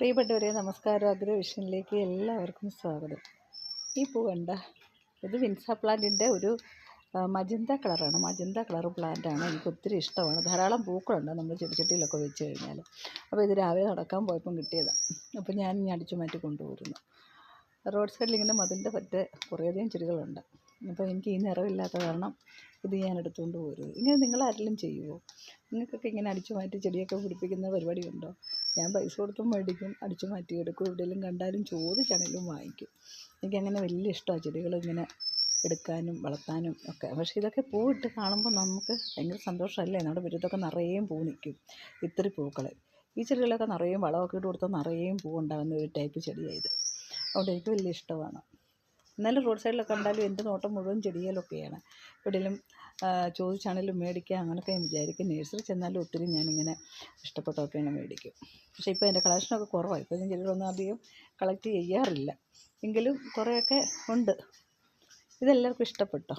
പ്രിയപ്പെട്ടവരെ നമസ്കാരം. അഗ്രോ വിഷനിലേക്ക് എല്ലാവർക്കും സ്വാഗതം. ഈ പൂ കണ്ട ഇത് വിൻസ പ്ലാന്റിന്റെ ഒരു മജന്ത കളറാണ്. മജന്ത കളർ പ്ലാന്റാണ്. എനിക്ക് ഒത്തിരി ഇഷ്ടമാണ്. ധാരാളം പൂക്കളുണ്ട് നമ്മൾ ചെടിച്ചട്ടിയിലൊക്കെ വെച്ച് കഴിഞ്ഞാൽ അപ്പോൾ ഇത് രാവിലെ നടക്കാൻ പോയപ്പം കിട്ടിയതാണ് അപ്പോൾ ഞാൻ ഇനി അടിച്ചു മാറ്റി കൊണ്ടുവരുന്നു. റോഡ് സൈഡിൽ ഇങ്ങനെ മതിലിന്റെ പറ്റേ കുറേയധികം ചെടികളുണ്ട്. അപ്പോൾ എനിക്ക് ഈ നിറമില്ലാത്ത കാരണം ഇത് ഞാൻ എടുത്തുകൊണ്ട് പോരും ഇങ്ങനെ നിങ്ങൾ ആരെങ്കിലും ചെയ്യുമോ നിങ്ങൾക്കൊക്കെ ഇങ്ങനെ അടിച്ചു മാറ്റി ചെടിയൊക്കെ പിടിപ്പിക്കുന്ന പരിപാടി ഉണ്ടോ? ഞാൻ പൈസ കൊടുത്തും മേടിക്കും അടിച്ചു മാറ്റി എടുക്കും എവിടെയെങ്കിലും കണ്ടാലും ചോദിച്ചാണെങ്കിലും വാങ്ങിക്കും. എനിക്കങ്ങനെ വലിയ ഇഷ്ടമാണ് ചെടികൾ ഇങ്ങനെ എടുക്കാനും വളർത്താനും ഒക്കെ. പക്ഷേ ഇതൊക്കെ പൂവിട്ട് കാണുമ്പോൾ നമുക്ക് ഭയങ്കര സന്തോഷമല്ലേ? നമ്മുടെ മുറ്റത്തൊക്കെ നിറയേയും പൂ നിൽക്കും. ഇത്തിരി പൂക്കൾ. ഈ ചെടികളൊക്കെ നിറയേയും വളമൊക്കെ ഇട്ട് കൊടുത്താൽ നിറയേയും പൂ ഉണ്ടാകുന്ന ഒരു ടൈപ്പ് ചെടിയാണ് ഇത്. അതുകൊണ്ട് എനിക്ക് വലിയ ഇഷ്ടമാണ്. എന്നാലും റോഡ് സൈഡിലൊക്കെ കണ്ടാലും എന്റെ നോട്ടം മുഴുവൻ ചെടിയിലൊക്കെയാണ്. എവിടെയെങ്കിലും ആ, ചോദിച്ചാണെങ്കിലും മേടിക്കുക അങ്ങനെയൊക്കെ ഞാൻ വിചാരിക്കും. നേഴ്സറി ചെന്നാലും ഒത്തിരി ഞാനിങ്ങനെ ഇഷ്ടപ്പെട്ടതൊക്കെയാണ് മേടിക്കും. പക്ഷേ ഇപ്പോൾ എന്റെ കളക്ഷനൊക്കെ കുറവാണ് ഇപ്പോൾ ഞാൻ ചെടികളൊന്നും അധികം കളക്ട് ചെയ്യാറില്ല. എങ്കിലും കുറേയൊക്കെ ഉണ്ട്. ഇതെല്ലാവർക്കും ഇഷ്ടപ്പെട്ടോ?